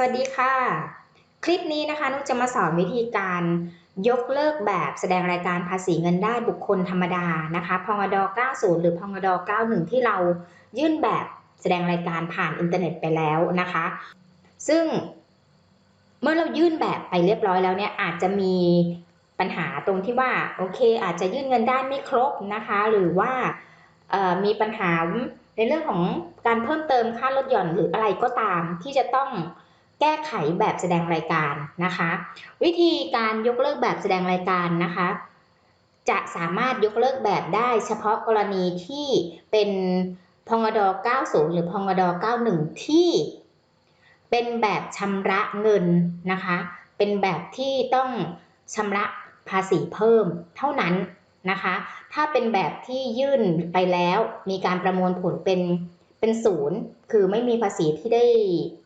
สวัสดีค่ะ คลิปนี้นะคะนุกจะมาสอนวิธีการยกเลิกแบบแสดงรายการภาษีเงินได้บุคคลธรรมดานะคะพงด90 หรือพงด91 ที่เรายื่นแบบแสดงรายการผ่านอินเทอร์เน็ตไปแล้วนะคะ ซึ่งเมื่อเรายื่นแบบไปเรียบร้อยแล้วเนี่ยอาจจะมีปัญหาตรงที่ว่าโอเค อาจจะยื่นเงินได้ไม่ครบนะคะ หรือว่ามีปัญหาในเรื่องของการเพิ่มเติมค่าลดหย่อนหรืออะไรก็ตามที่จะต้อง แก้ไขแบบแสดงรายการนะคะ วิธีการยกเลิกแบบแสดงรายการนะคะ จะสามารถยกเลิกแบบได้เฉพาะกรณีที่เป็นพงด90 หรือพงด91 ที่เป็นแบบชำระเงินนะคะ เป็นแบบที่ต้องชำระภาษีเพิ่มเท่านั้นนะคะ ถ้าเป็นแบบที่ยื่นไปแล้วมีการประมวลผลเป็น เป็นศูนย์คือไม่มีภาษีที่ได้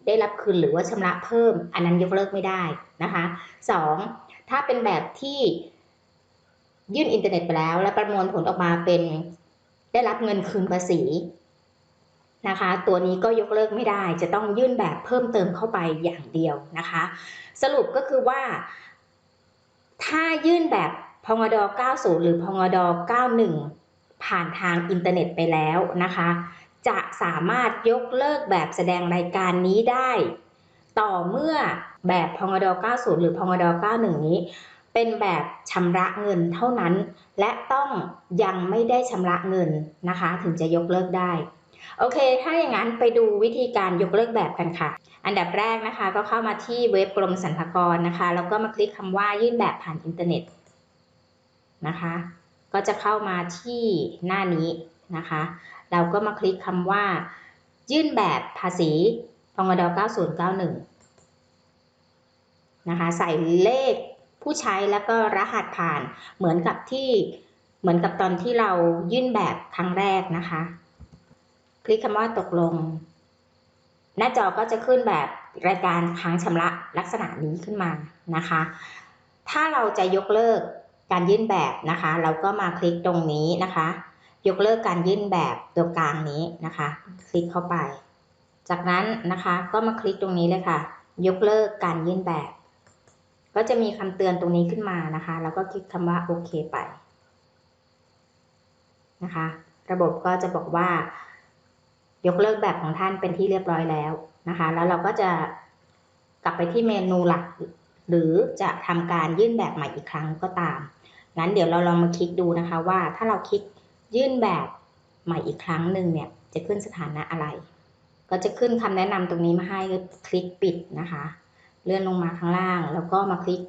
ได้รับคืนหรือว่าชำระเพิ่ม อันนั้นยกเลิกไม่ได้นะคะสองถ้าเป็นแบบที่ยื่นอินเทอร์เน็ตไปแล้ว และประมวลผลออกมาเป็นได้รับเงินคืนภาษีนะคะ ตัวนี้ก็ยกเลิกไม่ได้จะต้องยื่นแบบเพิ่มเติมเข้าไปอย่างเดียวนะคะ สรุปก็คือว่า ถ้ายื่นแบบพงด90 หรือพงด91 ผ่านทางอินเทอร์เน็ตไปแล้วนะคะ จะสามารถยกเลิกแบบแสดงรายการนี้ได้ ต่อเมื่อแบบพงด90 หรือพงด91 นี้ เป็นแบบชำระเงินเท่านั้น และต้องยังไม่ได้ชำระเงินนะคะ ถึงจะยกเลิกได้ โอเค ถ้าอย่างนั้นไปดูวิธีการยกเลิกแบบกันค่ะ อันดับแรกนะคะ ก็เข้ามาที่เว็บกรมสรรพากรนะคะ แล้วก็มาคลิกคำว่ายื่นแบบผ่านอินเทอร์เน็ตนะคะ ก็จะเข้ามาที่หน้านี้ นะคะ เราก็มาคลิกคำว่า ยื่นแบบภาษีพงด9091 นะคะ ใส่เลขผู้ใช้แล้วก็รหัสผ่านเหมือนกับที่เหมือนกับตอนที่เรายื่นแบบครั้งแรกนะคะ คลิกคำว่าตกลง หน้าจอก็จะขึ้นแบบรายการค้างชำระลักษณะนี้ขึ้นมานะคะ ถ้าเราจะยกเลิกการยื่นแบบนะคะ เราก็มาคลิกตรงนี้นะคะ ยกเลิกการยื่นแบบตัวกลางนี้นะคะ คลิกเข้าไป จากนั้นนะคะก็มาคลิกตรงนี้เลยค่ะ ยกเลิกการยื่นแบบ ก็จะมีคำเตือนตรงนี้ขึ้นมานะคะ แล้วก็คลิกคำว่าโอเคไปนะคะ ระบบก็จะบอกว่า ยกเลิกแบบของท่านเป็นที่เรียบร้อยแล้วนะคะ แล้วเราก็จะกลับไปที่เมนูหลัก หรือจะทำการยื่นแบบใหม่อีกครั้งก็ตามงั้นเดี๋ยวเราลองมาคลิกดูนะคะว่าถ้าเราคลิก ยื่นแบบใหม่อีกครั้งหนึ่งเนี่ยจะขึ้นสถานะอะไร ก็จะขึ้นคำแนะนำตรงนี้มาให้คลิกปิดนะคะ เลื่อนลงมาข้างล่าง แล้วก็มาคลิก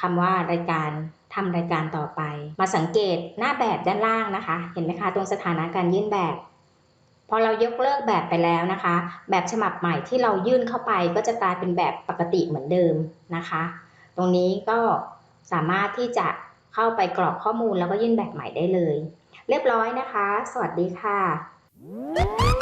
คำว่ารายการทำรายการต่อไป มาสังเกตหน้าแบบด้านล่างนะคะ เห็นไหมคะตรงสถานะการยื่นแบบ พอเรายกเลิกแบบไปแล้วนะคะ แบบฉบับใหม่ที่เรายื่นเข้าไปก็จะกลายเป็นแบบปกติเหมือนเดิมนะคะ ตรงนี้ก็สามารถที่จะเข้าไปกรอกข้อมูลแล้วก็ยื่นแบบใหม่ได้เลย เรียบร้อยนะคะ สวัสดีค่ะ